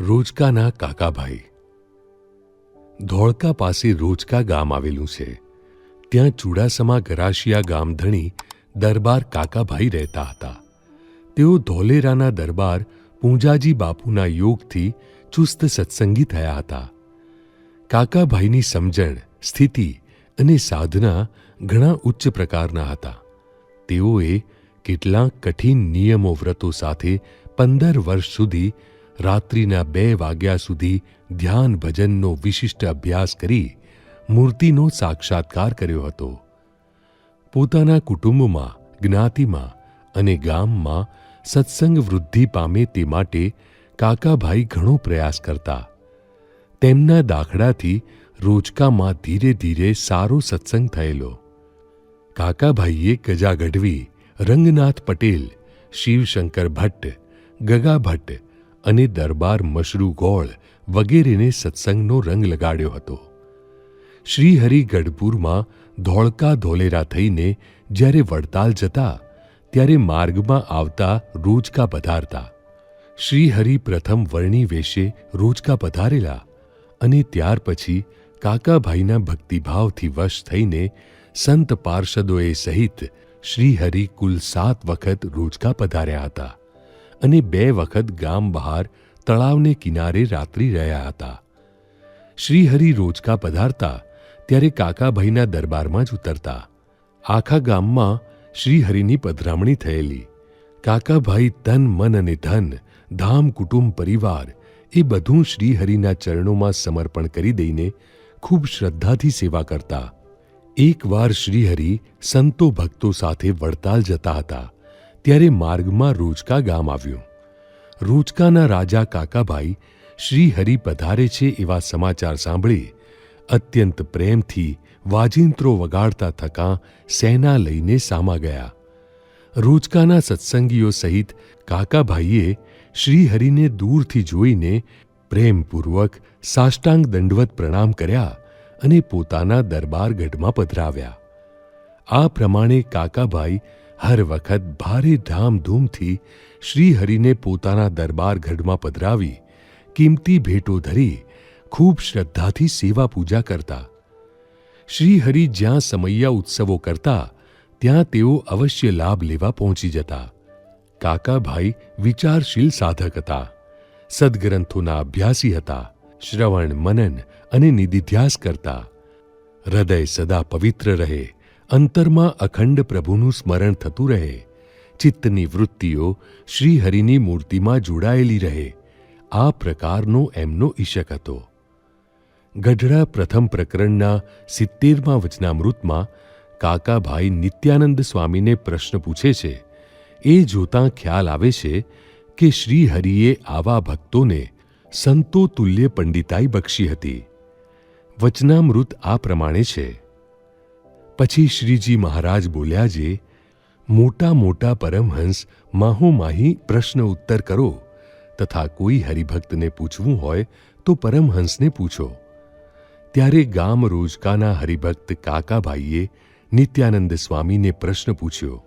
રોજકાના કાકાભાઈ. ધોળકા પાસે રોજકા ગામ આવેલું છે. ત્યાં ચુડાસમા ગરાશિયા ગામધણી દરબાર કાકાભાઈ રહેતા હતા. તેઓ ધોલેરાના દરબાર પૂંજાજી બાપુના યોગથી ચુસ્ત સત્સંગી થયા હતા. કાકાભાઈની સમજણ, સ્થિતિ અને સાધના ઘણા ઉચ્ચ પ્રકારના હતા. તેઓએ કેટલાક કઠિન નિયમો વ્રતો સાથે પંદર વર્ષ સુધી રાત્રિના બે વાગ્યા સુધી ધ્યાન ભજનનો વિશિષ્ટ અભ્યાસ કરી મૂર્તિનો સાક્ષાત્કાર કર્યો હતો. પોતાના કુટુંબમાં, જ્ઞાતિમાં અને ગામમાં સત્સંગ વૃદ્ધિ પામે તે માટે કાકાભાઈ ઘણો પ્રયાસ કરતા. તેમના દાખલાથી રોજકામાં ધીરે ધીરે સારો સત્સંગ થયેલો. કાકાભાઈએ ગજા ગઢવી રંગનાથ પટેલ, શિવશંકર ભટ્ટ ગગા ભટ્ટ અને દરબાર મશરૂ ગોળ વગેરેને સત્સંગનો રંગ લગાડ્યો હતો. શ્રીહરિ ગઢપુરમાં ધોળકા ધોલેરા થઈને જ્યારે વડતાલ જતા, ત્યારે માર્ગમાં આવતા રોજકા પધારતા. શ્રીહરિ પ્રથમ વર્ણી વેશે રોજકા પધારેલા અને ત્યાર પછી કાકાભાઈના ભક્તિભાવથી વશ થઈને સંત પાર્ષદોએ સહિત શ્રીહરિ કુલ સાત વખત રોજકા પધાર્યા હતા. અને બે વખત ગામ બહાર તળાવને કિનારે રાત્રિ રહ્યા હતા. શ્રીહરિ રોજકા પધારતા ત્યારે કાકાભાઈના દરબારમાં જ ઉતરતા. આખા ગામમાં શ્રીહરિની પધરામણી થયેલી. કાકાભાઈ તન મન અને ધન, ધામ કુટુંબ પરિવાર એ બધું શ્રીહરિના ચરણોમાં સમર્પણ કરી દઈને ખૂબ શ્રદ્ધાથી સેવા કરતા. એકવાર શ્રીહરિ સંતો ભક્તો સાથે વડતાલ જતા હતા. ત્યારે માર્ગમાં રોજકા ગામ આવ્યું. રોજકાના રાજા કાકાભાઈ શ્રીહરિ પધારે છે એવા સમાચાર સાંભળી અત્યંત પ્રેમથી વાજિંત્રો વગાડતા થકા સેના લઈને સામા ગયા. રોજકાના સત્સંગીઓ સહિત કાકાભાઈએ શ્રીહરિને દૂરથી જોઈને પ્રેમપૂર્વક સાષ્ટાંગ દંડવત પ્રણામ કર્યા અને પોતાના દરબાર ગઢમાં પધરાવ્યા. આ પ્રમાણે કાકાભાઈ હર વખત ભારે ધામધૂમથી શ્રીહરિને પોતાના દરબાર ગઢમાં પધરાવી, કિંમતી ભેટો ધરી, ખૂબ શ્રદ્ધાથી સેવા પૂજા કરતા. શ્રીહરિ જ્યાં સમૈયા ઉત્સવો કરતા, ત્યાં તેઓ અવશ્ય લાભ લેવા પહોંચી જતા. કાકાભાઈ વિચારશીલ સાધક હતા. સદગ્રંથોના અભ્યાસી હતા. શ્રવણ, મનન અને નિધિધ્યાસ કરતા. હૃદય સદા પવિત્ર રહે. અંતરમાં અખંડ પ્રભુનું સ્મરણ થતું રહે. ચિત્તની વૃત્તિઓ શ્રીહરિની મૂર્તિમાં જોડાયેલી રહે. આ પ્રકારનો એમનો ઈશક હતો. ગઢડા પ્રથમ પ્રકરણના સિત્તેરમાં વચનામૃતમાં કાકાભાઈ નિત્યાનંદ સ્વામીને પ્રશ્ન પૂછે છે. એ જોતાં ખ્યાલ આવે છે કે શ્રીહરિએ આવા ભક્તોને સંતો તુલ્ય પંડિતાઈ બક્ષી હતી. વચનામૃત આ પ્રમાણે છે. પછી શ્રીજી મહારાજ બોલ્યા જે, મોટા મોટા પરમહંસ, માહોમાહી પ્રશ્ન ઉત્તર કરો. તથા કોઈ હરિભક્તને પૂછવું હોય તો પરમહંસને પૂછો. ત્યારે ગામ રોજકાના હરિભક્ત કાકાભાઈએ નિત્યાનંદ સ્વામીને પ્રશ્ન પૂછ્યો,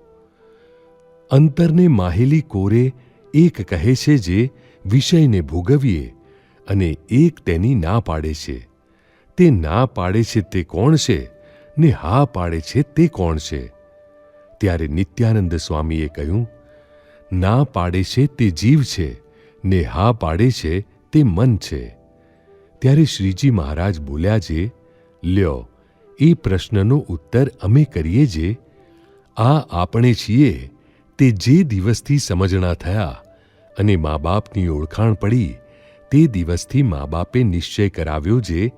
અંતરને માહેલી કોરે એક કહે છે જે વિષયને ભોગવીએ અને એક તેની ના પાડે છે. તે ના પાડે છે તે કોણ છે? ને હા પાડે છે તે કોણ છે? ત્યારે નિત્યાનંદ સ્વામીએ કહ્યું, ના પાડે છે તે જીવ છે, ને હા પાડે છે તે મન છે. ત્યારે શ્રીજી મહારાજ બોલ્યા જે, લ્યો, એ પ્રશ્નનો ઉત્તર અમે કરીએ જે, આ આપણે છીએ, તે જે દિવસથી સમજણા થયા, અને મા બાપની ઓળખાણ પડી, તે દિવસથી મા બાપે નિશ્ચય કરાવ્યો જે,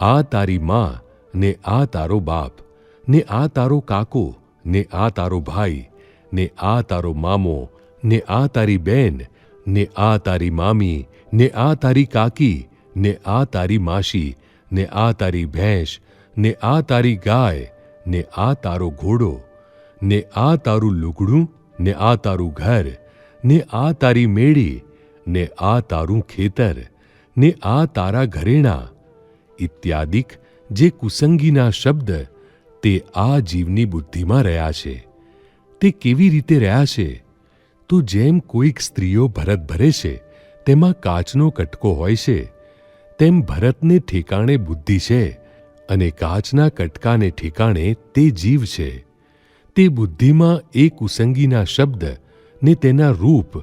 આ તારી મા ને આ તારો બાપ ને આ તારો કાકો ને આ તારો ભાઈ ને આ તારો મામો ને આ તારી બેન ને આ તારી મામી ને આ તારી કાકી ને આ તારી માસી ને આ તારી ભેંસ ને આ તારી ગાય ને આ તારો ઘોડો ને આ તારું લુગડું ને આ તારું ઘર ને આ તારી મેળી ને આ તારું ખેતર ને આ તારા ઘરેણા ઇત્યાદિક જે કુસંગીના શબ્દ તે આ જીવની બુદ્ધિમાં રહ્યા છે, તે કેવી રીતે રહ્યા છે? તો જેમ કોઈક સ્ત્રીઓ ભરત ભરે છે, તેમાં કાચનો કટકો હોય છે, તેમ ભરતને ઠેકાણે બુદ્ધિ છે અને કાચના કટકાને ઠેકાણે તે જીવ છે. તે બુદ્ધિમાં એ કુસંગીના શબ્દ ને તેના રૂપ,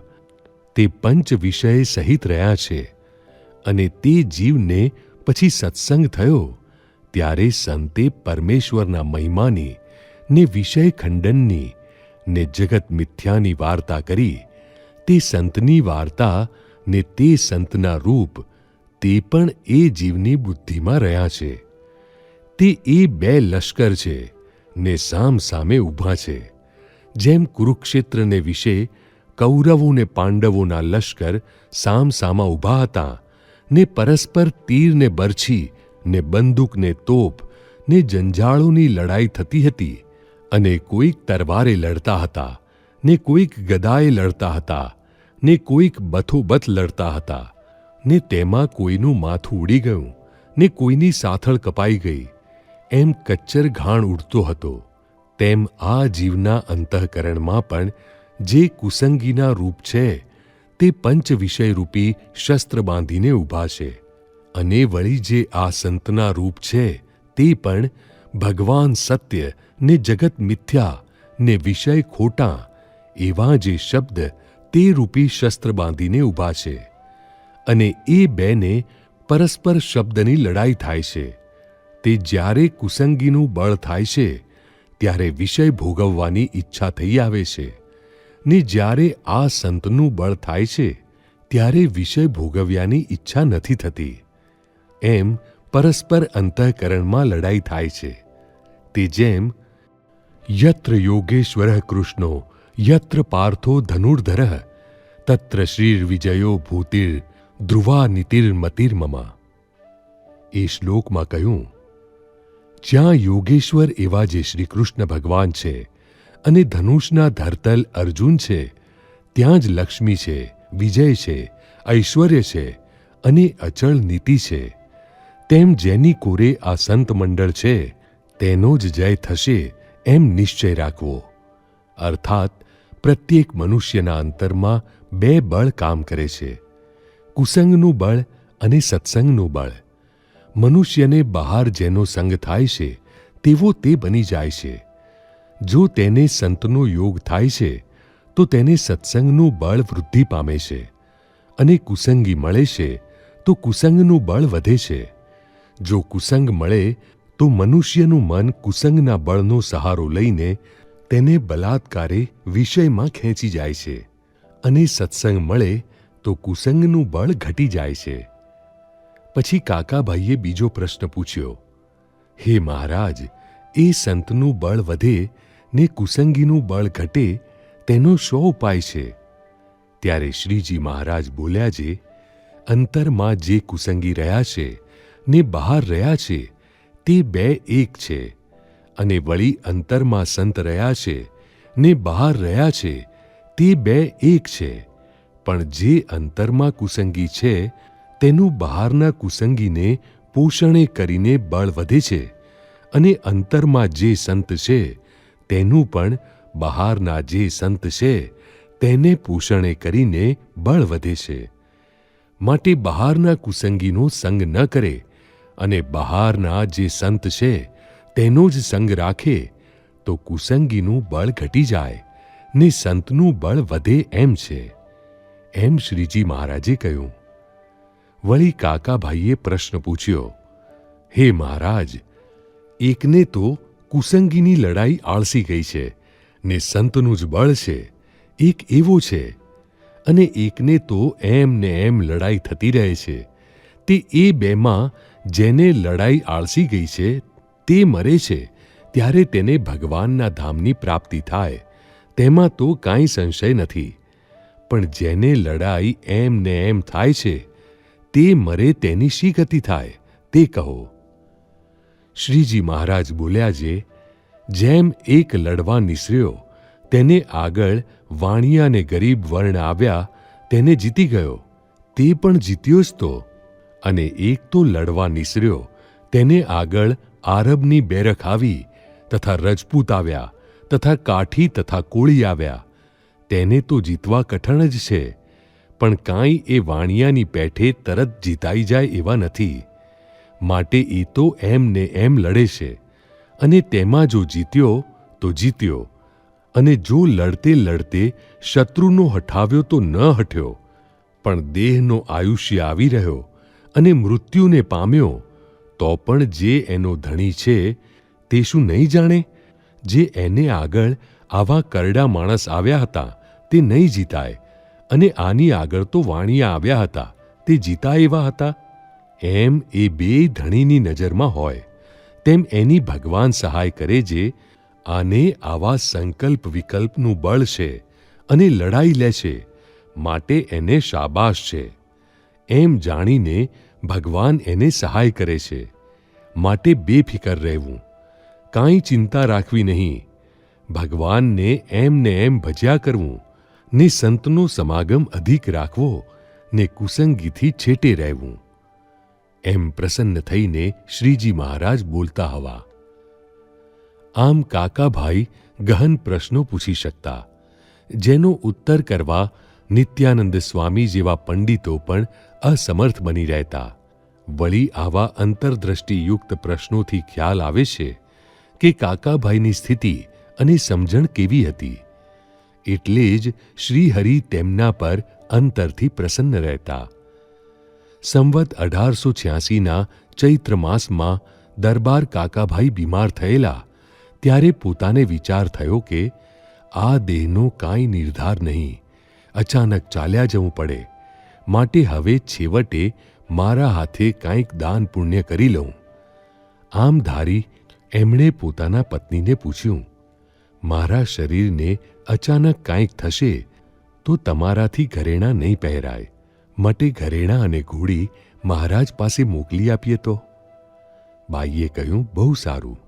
તે પંચ વિષય સહિત રહ્યા છે અને તે જીવને પછી સત્સંગ થયો. ત્યારે સંતે પરમેશ્વરના મહિમાની, ને વિષય ખંડનની, ને જગત મિથ્યાની વાર્તા કરી, તે સંતની વાર્તા, ને તે સંતના રૂપ, તે પણ એ જીવની બુદ્ધિમાં રહ્યા છે. તે એ બે લશ્કર છે, ને સામ સામે ઊભા છે. જેમ કુરુક્ષેત્રને વિશે કૌરવો ને પાંડવોના લશ્કર સામ સામા ઊભા હતા, ને પરસ્પર તીરને બરછી ને બંદૂક ને તોપ ને જંજાળોની લડાઈ થતી હતી અને કોઈક તરવારે લડતા હતા ને કોઈક ગદાએ લડતા હતા ને કોઈક બથોબથ લડતા હતા ને તેમાં કોઈનું માથું ઉડી ગયું ને કોઈની સાથળ કપાઈ ગઈ. એમ કચ્ચર ઘાણ ઉડતો હતો. તેમ આ જીવના અંતઃકરણમાં પણ જે કુસંગીના રૂપ છે તે પંચ વિષયરૂપી શસ્ત્ર બાંધીને ઊભા છે. અને વળી જે આ સંતના રૂપ છે, તે પણ ભગવાન સત્ય ને જગત મિથ્યા ને વિષય ખોટા એવા જે શબ્દ તે રૂપી શસ્ત્ર બાંધીને ઊભા છે. અને એ બેને પરસ્પર શબ્દની લડાઈ થાય છે. તે જ્યારે કુસંગીનું બળ થાય છે, ત્યારે વિષય ભોગવવાની ઈચ્છા થઈ આવે છે. ને જ્યારે આ સંતનું બળ થાય છે, ત્યારે વિષય ભોગવ્યાની ઈચ્છા નથી થતી. એમ પરસ્પર અંતઃકરણમાં લડાઈ થાય છે. તે જેમ, યત્ર યોગેશ્વર કૃષ્ણો, યત્ર પાર્થો ધનુર્ધર, તત્ર શ્રીર્વિજયો ભૂતિર ધ્રુવા નીતિર્મતિર્મમા એ શ્લોકમાં કહ્યું, જ્યાં યોગેશ્વર એવા જે શ્રી કૃષ્ણ ભગવાન છે અને ધનુષના ધરતલ અર્જુન છે, ત્યાં જ લક્ષ્મી છે, વિજય છે, ઐશ્વર્ય છે અને અચળ નીતિ છે. તેમ જેની કોરે આ સંત મંડળ છે, તેનો જ જય થશે એમ નિશ્ચય રાખવો. અર્થાત, પ્રત્યેક મનુષ્યના અંતરમાં બે બળ કામ કરે છે. કુસંગનું બળ અને સત્સંગનું બળ. મનુષ્યને બહાર જેનો સંગ થાય છે, તેવો તે બની જાય છે. જો તેને સંતનો યોગ થાય છે, તો તેને સત્સંગનું બળ વૃદ્ધિ પામે છે. અને કુસંગી મળે છે, તો કુસંગનું બળ વધે છે. જો કુસંગ મળે, તો મનુષ્યનું મન કુસંગના બળનો સહારો લઈને તેને બલાત્કારે વિષયમાં ખેંચી જાય છે અને સત્સંગ મળે, તો કુસંગનું બળ ઘટી જાય છે. પછી કાકાભાઈએ બીજો પ્રશ્ન પૂછ્યો, હે મહારાજ, એ સંતનું બળ વધે ને કુસંગીનું બળ ઘટે તેનો શો ઉપાય છે? ત્યારે શ્રીજી મહારાજ બોલ્યા, જે અંતરમાં જે કુસંગી રહ્યા છે ને બહાર રહ્યા છે, તે બે એક છે. અને વળી અંતરમાં સંત રહ્યા છે, ને બહાર રહ્યા છે, તે બે એક છે. પણ જે અંતરમાં કુસંગી છે, તેનું બહારના કુસંગીને પોષણે કરીને બળ વધે છે. અને અંતરમાં જે સંત છે, તેનું પણ બહારના જે સંત છે, તેને પોષણે કરીને બળ વધે છે. માટે બહારના કુસંગીનો સંગ ન કરે અને બહારના જે સંત છે, તેનો જ સંગ રાખે, તો કુસંગીનું બળ ઘટી જાય, ને સંતનું બળ વધે એમ છે. એમ શ્રીજી મહારાજે કહ્યું. વળી કાકાભાઈએ પ્રશ્ન પૂછ્યો, હે મહારાજ, એકને તો કુસંગીની લડાઈ આળસી ગઈ છે, ને સંતનું જ બળ છે, એક એવો છે, અને એકને તો એમ ને એમ લડાઈ થતી રહે છે, તે એ બેમાં જેને લડાઈ આળસી ગઈ છે, તે મરે છે, ત્યારે તેને ભગવાનના ધામની પ્રાપ્તિ થાય, તેમાં તો કાંઈ સંશય નથી. પણ જેને લડાઈ એમ ને એમ થાય છે, તે મરે તેની શી ગતિ થાય, તે કહો. શ્રીજી મહારાજ બોલ્યા જે, જેમ એક લડવા નિસર્યો, તેને આગળ વાણિયા ને ગરીબ વર્ણ આવ્યા, તેને જીતી ગયો, તે પણ જીત્યો જ તો. અને એક તો લડવા નિસર્યો, તેને આગળ આરબની બેરખ આવી, તથા રજપૂત આવ્યા, તથા કાઠી તથા કોળી આવ્યા. તેને તો જીતવા કઠણ જ છે, પણ કાંઈ એ વાણિયાની પેઠે તરત જીતાઈ જાય એવા નથી. માટે એ તો એમ ને એમ લડે છે, અને તેમાં જો જીત્યો, તો જીત્યો, અને જો લડતે લડતે શત્રુનો હઠાવ્યો તો ન હઠ્યો, પણ દેહનો આયુષ્ય આવી રહ્યો. અને મૃત્યુને પામ્યો, તો પણ જે એનો ધણી છે, તે શું નહીં જાણે? જે એને આગળ આવા કરડા માણસ આવ્યા હતા, તે નહીં જીતાય. અને આની આગળ તો વાણિયા આવ્યા હતા, તે જીતા એવા હતા? એમ એ બે ધણીની નજરમાં હોય. તેમ એની ભગવાન સહાય કરે જે, આને આવા સંકલ્પ વિકલ્પનું બળ છે અને લડાઈ લે છે માટે એને શાબાશ છે. એમ જાણીને ભગવાન એને સહાય કરે છે. માટે બેફિકર રહેવું. કાંઈ ચિંતા રાખવી નહીં. ભગવાનને એમ ને એમ ભજ્યા કરવું, ને સંતનો સમાગમ અધિક રાખવો, ને કુસંગીથી છેટે રહેવું. એમ પ્રસન્ન થઈને શ્રીજી મહારાજ બોલતા હવા. આમ કાકાભાઈ ગહન પ્રશ્નો પૂછી શકતા. જેનો ઉત્તર કરવા નિત્યાનંદ સ્વામી જેવા પંડિતો પણ અસમર્થ બની રહેતા. વળી આવા અંતરદ્રષ્ટિયુક્ત પ્રશ્નોથી ખ્યાલ આવે છે કે કાકાભાઈની સ્થિતિ અને સમજણ કેવી હતી. એટલે જ શ્રીહરિ તેમના પર અંતરથી પ્રસન્ન રહેતા. સંવત અઢારસો છ્યાસીના ચૈત્ર માસમાં દરબાર કાકાભાઈ બીમાર થયેલા, ત્યારે પોતાને વિચાર થયો કે આ દેહનો કાંઈ નિર્ધાર નહીં. અચાનક ચાલ્યા જવું પડે. માટે હવે છેવટે મારા હાથે કાંઈક દાન પુણ્ય કરી લઉં. આમ ધારી એમણે પોતાના પત્નીને પૂછ્યું, મારા શરીરને અચાનક કાંઈક થશે તો તમારાથી ઘરેણાં નહીં પહેરાય. મટે ઘરેણાં અને ઘોડી મહારાજ પાસે મોકલી આપીએ તો. બાઈએ કહ્યું, બહુ સારું.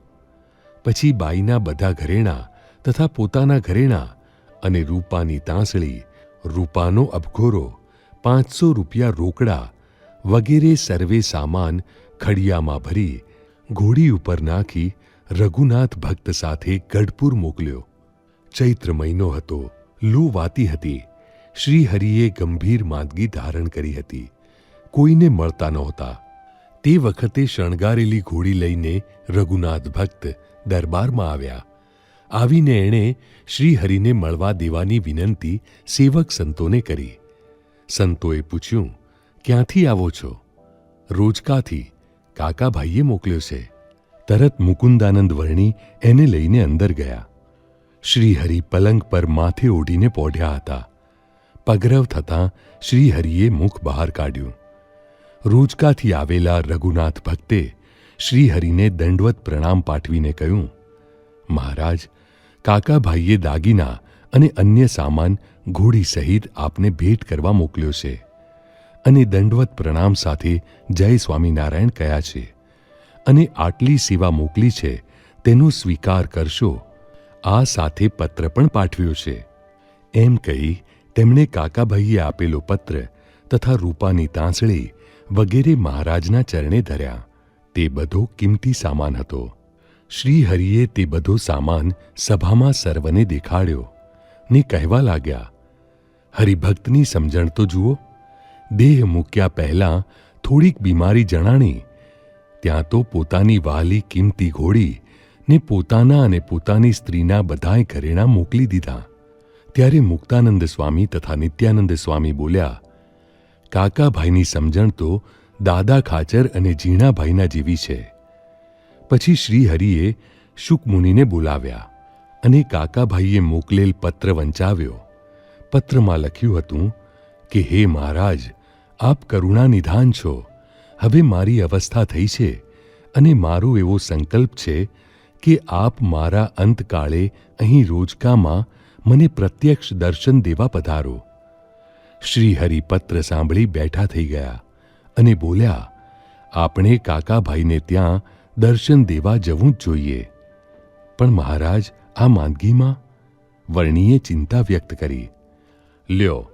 પછી બાઈના બધા ઘરેણાં તથા પોતાના ઘરેણાં અને રૂપાની તાંસળી, રૂપાનો અબખોરો પાંચસો રૂપિયા રોકડા વગેરે સર્વે સામાન ખડિયામાં ભરી ઘોડી ઉપર નાખી રઘુનાથ ભક્ત સાથે ગઢપુર મોકલ્યો. ચૈત્ર મહિનો હતો. લૂ વાતી હતી. શ્રીહરિએ ગંભીર માંદગી ધારણ કરી હતી. કોઈને મળતા નહોતા. તે વખતે શણગારેલી ઘોડી લઈને રઘુનાથ ભક્ત દરબારમાં આવ્યા. આવીને એણે શ્રીહરિને મળવા દેવાની વિનંતી સેવક સંતોને કરી. સંતોએ પૂછ્યું, ક્યાંથી આવો છો? રોજકાથી કાકાભાઈએ મોકલ્યો છે. તરત મુકુંદાનંદ વર્ણી એને લઈને અંદર ગયા. શ્રીહરિ પલંગ પર માથે ઓઢીને પોઢ્યા હતા. પગરવ થતાં શ્રીહરિએ મુખ બહાર કાઢ્યું. રોજકાથી આવેલા રઘુનાથ ભક્તે શ્રીહરિને દંડવત પ્રણામ પાઠવીને કહ્યું, મહારાજ, કાકાભાઈએ દાગીના અને અન્ય સામાન ઘોડી સહિત આપને ભેટ કરવા મોકલ્યો છે. અને દંડવત પ્રણામ સાથે જય સ્વામિનારાયણ કયા છે. અને આટલી સેવા મોકલી છે, તેનો સ્વીકાર કરશો. આ સાથે પત્ર પણ પાઠવ્યો છે. એમ કહી તેમણે કાકાભાઈએ આપેલો પત્ર તથા રૂપાની તાંસળી વગેરે મહારાજના ચરણે ધર્યા. તે બધો કિંમતી સામાન હતો. શ્રીહરિએ તે બધો સામાન સભામાં સર્વને દેખાડ્યો. ને કહેવા લાગ્યા, હરિભક્તની સમજણ તો જુઓ, દેહ મૂક્યા પહેલાં થોડીક બીમારી જણાણી, ત્યાં તો પોતાની વાલી કિંમતી ઘોડી ને પોતાના અને પોતાની સ્ત્રીના બધાય ઘરેણાં મોકલી દીધા. ત્યારે મુક્તાનંદ સ્વામી તથા નિત્યાનંદ સ્વામી બોલ્યા, કાકાભાઈની સમજણ તો દાદા ખાચર અને ઝીણાભાઈના જેવી છે. પછી શ્રીહરિએ શુકમુનિને બોલાવ્યા અને કાકાભાઈએ મોકલેલ પત્ર વંચાવ્યો. પત્રમાં લખ્યું હતું કે, હે મહારાજ, આપ કરુણા નિધાન છો. હવે મારી અવસ્થા થઈ છે અને મારો એવો સંકલ્પ છે કે આપ મારા અંતકાળે અહીં રોજકામાં મને પ્રત્યક્ષ દર્શન દેવા પધારો. શ્રીહરિ પત્ર સાંભળી બેઠા થઈ ગયા અને બોલ્યા, આપણે કાકાભાઈને ત્યાં દર્શન દેવા જવું જ જોઈએ. પણ મહારાજ આ માંદગીમાં વર્ણીએ ચિંતા વ્યક્ત કરી. લ્યો,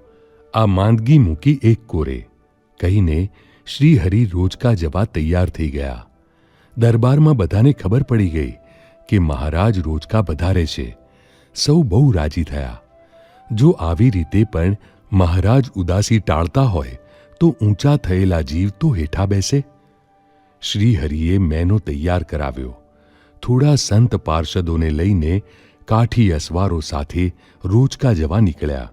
આ માંદગી મૂકી એક કોરે, કહીને શ્રીહરિ રોજકા જવા તૈયાર થઈ ગયા. દરબારમાં બધાને ખબર પડી ગઈ કે મહારાજ રોજકા વધારે છે. સૌ બહુ રાજી થયા. જો આવી રીતે પણ મહારાજ ઉદાસી ટાળતા હોય, તો ઊંચા થયેલા જીવ તો હેઠા બેસે. શ્રીહરિએ મેનો તૈયાર કરાવ્યો. થોડા સંત પાર્ષદોને લઈને કાઠી અસવારો સાથે રોચકા જવા નીકળ્યા.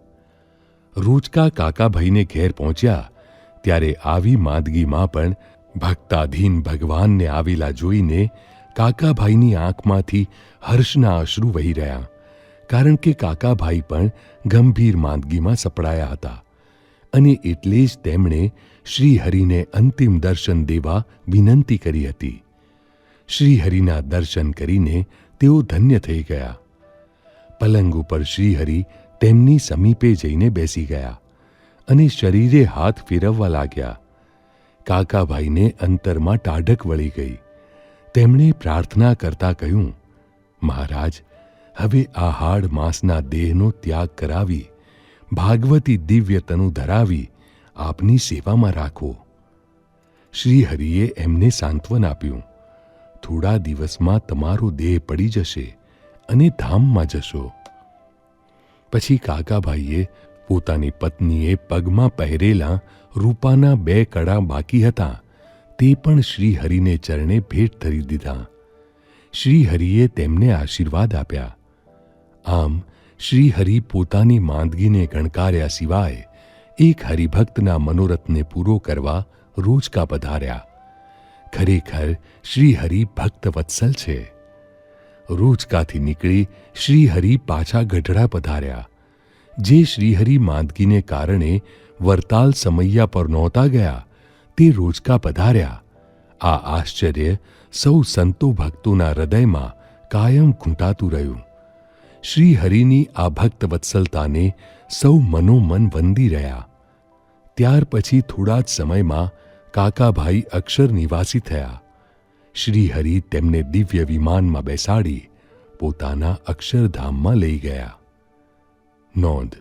રોચકા કાકાભાઈને ઘેર પહોંચ્યા, ત્યારે આવી માંદગીમાં પણ ભક્તાધીન ભગવાનને આવેલા જોઈને કાકાભાઈની આંખમાંથી હર્ષના અશ્રુ વહી રહ્યા, કારણ કે કાકાભાઈ પણ ગંભીર માંદગીમાં સપડાયા હતા. અને એટલે જ તેમણે શ્રીહરિને અંતિમ દર્શન દેવા વિનંતી કરી હતી. શ્રીહરિના દર્શન કરીને તેઓ ધન્ય થઈ ગયા. પલંગ ઉપર શ્રીહરિ તેમની સમીપે જઈને બેસી ગયા અને શરીરે હાથ ફેરવવા લાગ્યા. કાકાભાઈને અંતરમાં ટાઢક વળી ગઈ. તેમણે પ્રાર્થના કરતા કહ્યું, મહારાજ, હવે આ હાડ માંસના દેહનો ત્યાગ કરાવી, ભાગવતી દિવ્ય તનુ ધરાવી આપની સેવામાં રાખો. શ્રીહરિએ એમને સાંત્વન આપ્યું. થોડા દિવસમાં તમારો દેહ પડી જશે અને ધામમાં જશો. પછી કાકાભાઈએ પોતાની પત્નીએ પગમાં પહેરેલા રૂપાના બે કડા બાકી હતા. તે પણ શ્રીહરિને ચરણે ભેટ ધરી દીધા. શ્રીહરિએ તેમને આશીર્વાદ આપ્યા. આમ શ્રીહરિ પોતાની માંદગીને ગણકાર્યા સિવાય એક હરિભક્તના મનોરથને પૂરો કરવા રોજકા પધાર્યા. ખરેખર શ્રીહરિ ભક્ત વત્સલ છે. રોજકાથી નીકળી શ્રીહરિ પાછા ગઢડા પધાર્યા. જે શ્રીહરિ માંદગીને કારણે વરતાલ સમૈયા પર નહોતા ગયા, તે રોજકા પધાર્યા. આ આશ્ચર્ય સૌ સંતો ભક્તોના હૃદયમાં કાયમ ખૂંટાતું રહ્યું. શ્રીહરિની આ ભક્ત વત્સલતાને સૌ મનોમન વંદી રહ્યા. ત્યાર પછી થોડા જ સમયમાં કાકાભાઈ અક્ષર નિવાસી થયા. શ્રીહરિ તેમને દિવ્ય વિમાનમાં બેસાડી પોતાના અક્ષરધામમાં લઈ ગયા. નોંધ.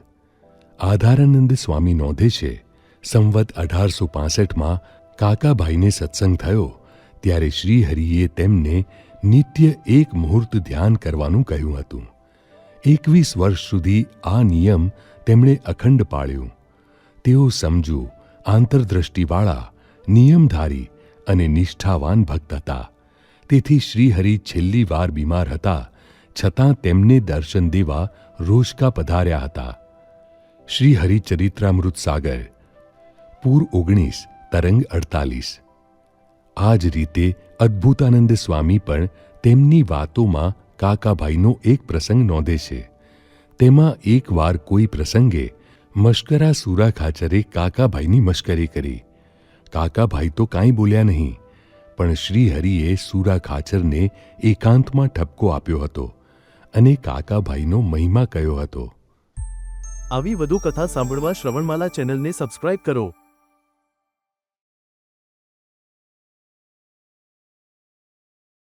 આધારાનંદ સ્વામી નોંધે છે, સંવત અઢારસો પાસઠમાં કાકાભાઈને સત્સંગ થયો, ત્યારે શ્રીહરિએ તેમને નિત્ય એક મુહૂર્ત ધ્યાન કરવાનું કહ્યું હતું. એકવીસ વર્ષ સુધી આ નિયમ તેમણે અખંડ પાળ્યું. તેઓ સમજુ, આંતરદ્રષ્ટિવાળા નિયમધારી અને નિષ્ઠાવાન ભક્ત હતા. તેથી શ્રીહરિ છેલ્લી વાર બીમાર હતા, છતાં તેમને દર્શન દેવા રોજકા પધાર્યા હતા. શ્રી હરિચરિત્રામૃત સાગર, પૂર ઓગણીસ, તરંગ અડતાલીસ. આ જ રીતે અદ્ભુતાનંદ સ્વામી પણ તેમની વાતોમાં કાકાભાઈનો એક પ્રસંગ નોંધે છે. તેમાં એકવાર કોઈ પ્રસંગે મશ્કરા સુરા ખાચરે કાકાભાઈની મશ્કરી કરી. કાકાભાઈ તો કાંઈ બોલ્યા નહીં. પણ શ્રીહરિએ સુરા ખાચરને એકાંતમાં ઠપકો આપ્યો હતો અને કાકાભાઈનો મહિમા કયો હતો. આવી વધુ કથા સાંભળવા શ્રવણમાલા ચેનલને સબસ્ક્રાઇબ કરો.